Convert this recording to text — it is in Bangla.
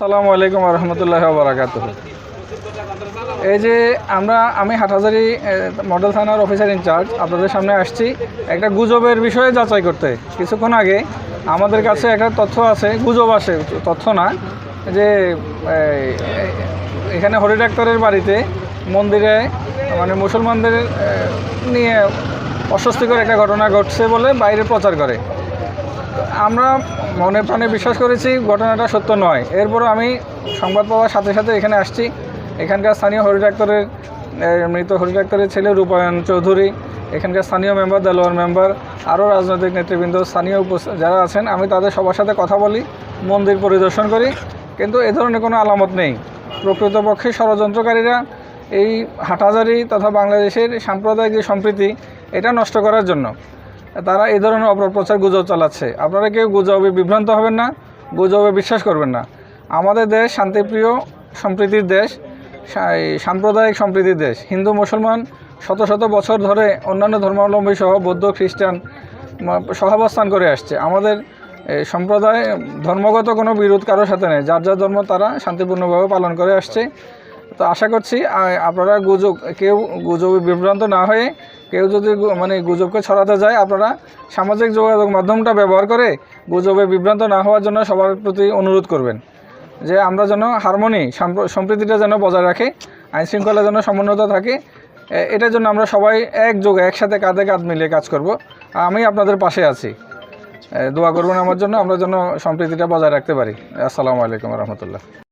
সালামু আলাইকুম রহমতুল্লাহ বারাকাত এই যে আমরা, আমি হাটহাজারি মডেল থানার অফিসার ইনচার্জ আপনাদের সামনে আসছি। একটা গুজবের বিষয়ে যাচাই করতে। কিছুক্ষণ আগে আমাদের কাছে একটা তথ্য আছে, গুজব আসে তথ্য না, যে এখানে হরি ডাক্তারের বাড়িতে মন্দিরে মানে মুসলমানদের নিয়ে অস্বস্তিকর একটা ঘটনা ঘটছে বলে বাইরে প্রচার করে। আমরা মনে প্রাণে বিশ্বাস করেছি ঘটনাটা সত্য নয়। এরপর আমি সংবাদ পাওয়ার সাথে সাথে এখানে আসছি। এখানকার স্থানীয় হরি ডাক্তারের মৃত হরি ডাক্তারের ছেলে রূপায়ণ চৌধুরী, এখানকার স্থানীয় মেম্বার দেলোয়ার মেম্বার, আরও রাজনৈতিক নেতৃবৃন্দ, স্থানীয় যারা আছেন, আমি তাদের সবার সাথে কথা বলি, মন্দির পরিদর্শন করি। কিন্তু এ ধরনের কোনো আলামত নেই। প্রকৃতপক্ষে ষড়যন্ত্রকারীরা এই হাটাজারি তথা বাংলাদেশের সাম্প্রদায়িক যে সম্প্রীতি, এটা নষ্ট করার জন্য। তারা এই ধরনের অপপ্রচার গুজব চালাচ্ছে। আপনারা কেউ গুজবে বিভ্রান্ত হবেন না, গুজবে বিশ্বাস করবেন না। আমাদের দেশ শান্তিপ্রিয় সম্প্রীতির দেশ সাম্প্রদায়িক সম্প্রীতির দেশ। হিন্দু, মুসলমান শত শত বছর ধরে অন্যান্য ধর্মাবলম্বী সহ বৌদ্ধ, খ্রিস্টান সহাবস্থান করে আসছে। আমাদের সম্প্রদায় ধর্মগত কোনো বিরোধ কারোর সাথে নেই। যার যার ধর্ম তারা শান্তিপূর্ণভাবে পালন করে আসছে। তো আশা করছি আপনারা গুজব, কেউ গুজবে বিভ্রান্ত না হয়ে কেউ যদি মানে গুজবকে ছড়াতে যায়, আপনারা সামাজিক যোগাযোগ মাধ্যমটা ব্যবহার করে গুজবে বিভ্রান্ত না হওয়ার জন্য সবার প্রতি অনুরোধ করবেন। যে আমরা যেন হারমোনি, সাম্প্র- সম্প্রীতিটা যেন বজায় রাখে আইন শৃঙ্খলা যেন সমুন্নত থাকে এটার জন্য আমরা সবাই একযোগে, একসাথে কাঁধে কাঁধ মিলিয়ে কাজ করব। আমি আপনাদের পাশে আছি। দোয়া করবেন আমার জন্য, আমরা যেন সম্প্রীতিটা বজায় রাখতে পারি। আসসালামু আলাইকুম রহমতুল্লাহ।